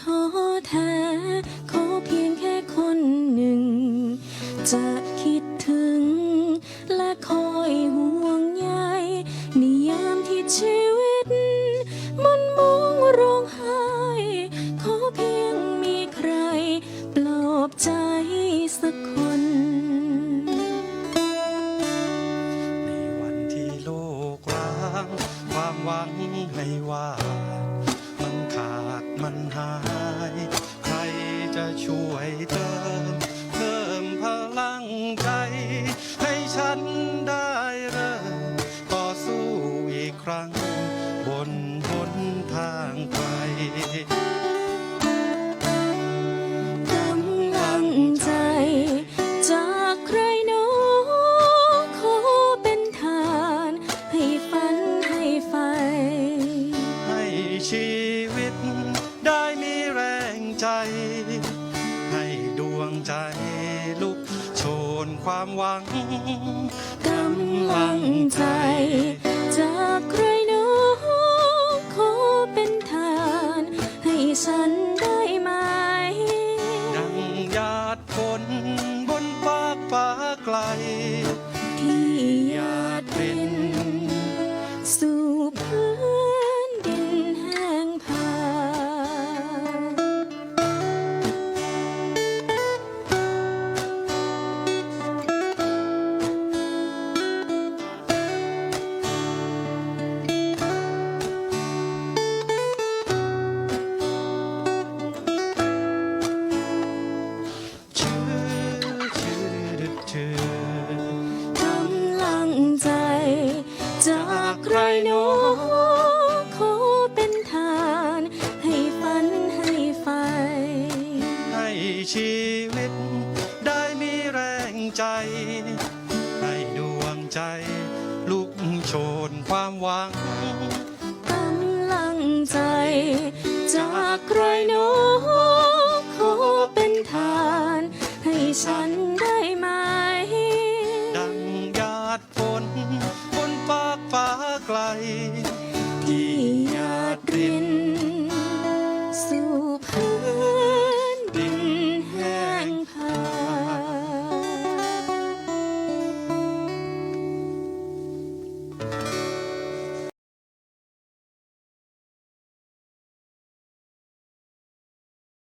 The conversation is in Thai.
ท้อแท้ขอเพียงแค่คนหนึ่ง จะคิดถึง และคอยห่วงใยในยามที่ชีวิต มันมองร้องไห้ ขอเพียงมีใคร ปลอบใจสักคน ครั้ง บนหนทางไกล นความหวังกำลังใจ จากใครหนูขอเป็นทาน ให้ฉันได้ไหม ดังหยาดคน ชีวิต ได้มีแรงใจ ให้ดวงใจ ลุกโชนความหวังกำลังใจ จากใครหนอขอเป็นทาน ให้ฉันได้ไหม ดังหยาดฝนบนฟากฟ้าไกล ที่หยาดริน